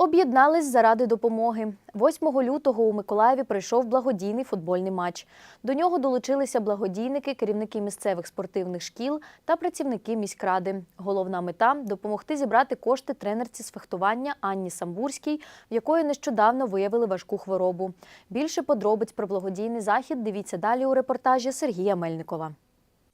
Об'єднались заради допомоги. 8 лютого у Миколаєві прийшов благодійний футбольний матч. До нього долучилися благодійники, керівники місцевих спортивних шкіл та працівники міськради. Головна мета допомогти зібрати кошти тренерці з фехтування Анні Самбурській, в якої нещодавно виявили важку хворобу. Більше подробиць про благодійний захід дивіться далі у репортажі Сергія Мельникова.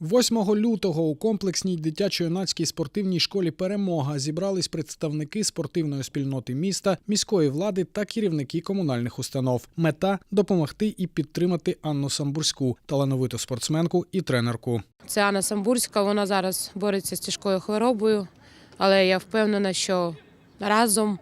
8 лютого у комплексній дитячо-юнацькій спортивній школі Перемога зібрались представники спортивної спільноти міста, міської влади та керівники комунальних установ. Мета допомогти і підтримати Анну Самбурську, талановиту спортсменку і тренерку. Це Анна Самбурська. Вона зараз бореться з тяжкою хворобою, але я впевнена, що разом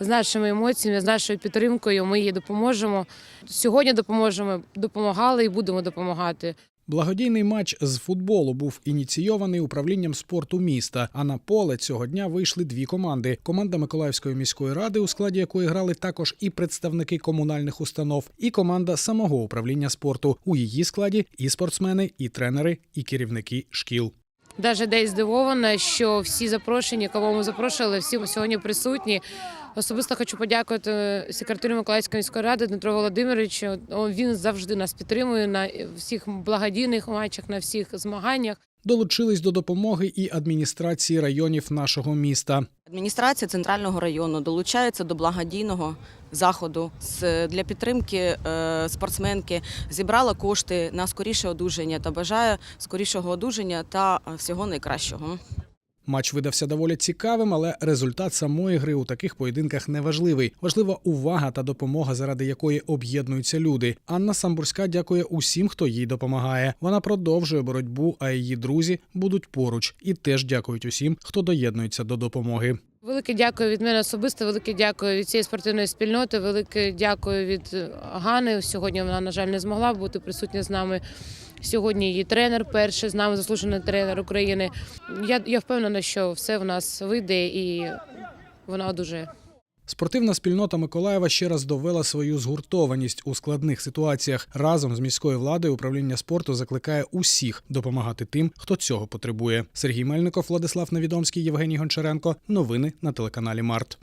з нашими емоціями, з нашою підтримкою ми їй допоможемо. Сьогодні допоможемо, допомагали і будемо допомагати. Благодійний матч з футболу був ініційований управлінням спорту міста. А на поле цього дня вийшли дві команди: команда Миколаївської міської ради, у складі якої грали також і представники комунальних установ, і команда самого управління спорту. У її складі і спортсмени, і тренери, і керівники шкіл. Навіть десь здивована, що всі запрошені, кого ми запрошували, всі сьогодні присутні. Особисто хочу подякувати секретарю Миколаївської міської ради Дмитру Володимировичу. Він завжди нас підтримує на всіх благодійних матчах, на всіх змаганнях. Долучились до допомоги і адміністрації районів нашого міста. Адміністрація центрального району долучається до благодійного заходу з- для підтримки е, спортсменки. Зібрала кошти на скоріше одужання та бажає скорішого одужання та е, всього найкращого. Матч видався доволі цікавим, але результат самої гри у таких поєдинках не важливий. Важлива увага та допомога, заради якої об'єднуються люди. Анна Самбурська дякує усім, хто їй допомагає. Вона продовжує боротьбу, а її друзі будуть поруч і теж дякують усім, хто доєднується до допомоги. Велике дякую від мене особисто, велике дякую від цієї спортивної спільноти, велике дякую від Гани. Сьогодні вона, на жаль, не змогла бути присутня з нами. Сьогодні її тренер, перший з нами заслужений тренер України. Я, я впевнена, що все в нас вийде і вона одужає. Спортивна спільнота Миколаєва ще раз довела свою згуртованість у складних ситуаціях. Разом з міською владою управління спорту закликає усіх допомагати тим, хто цього потребує. Сергій Мельников, Владислав Невідомський, Євгеній Гончаренко. Новини на телеканалі Март.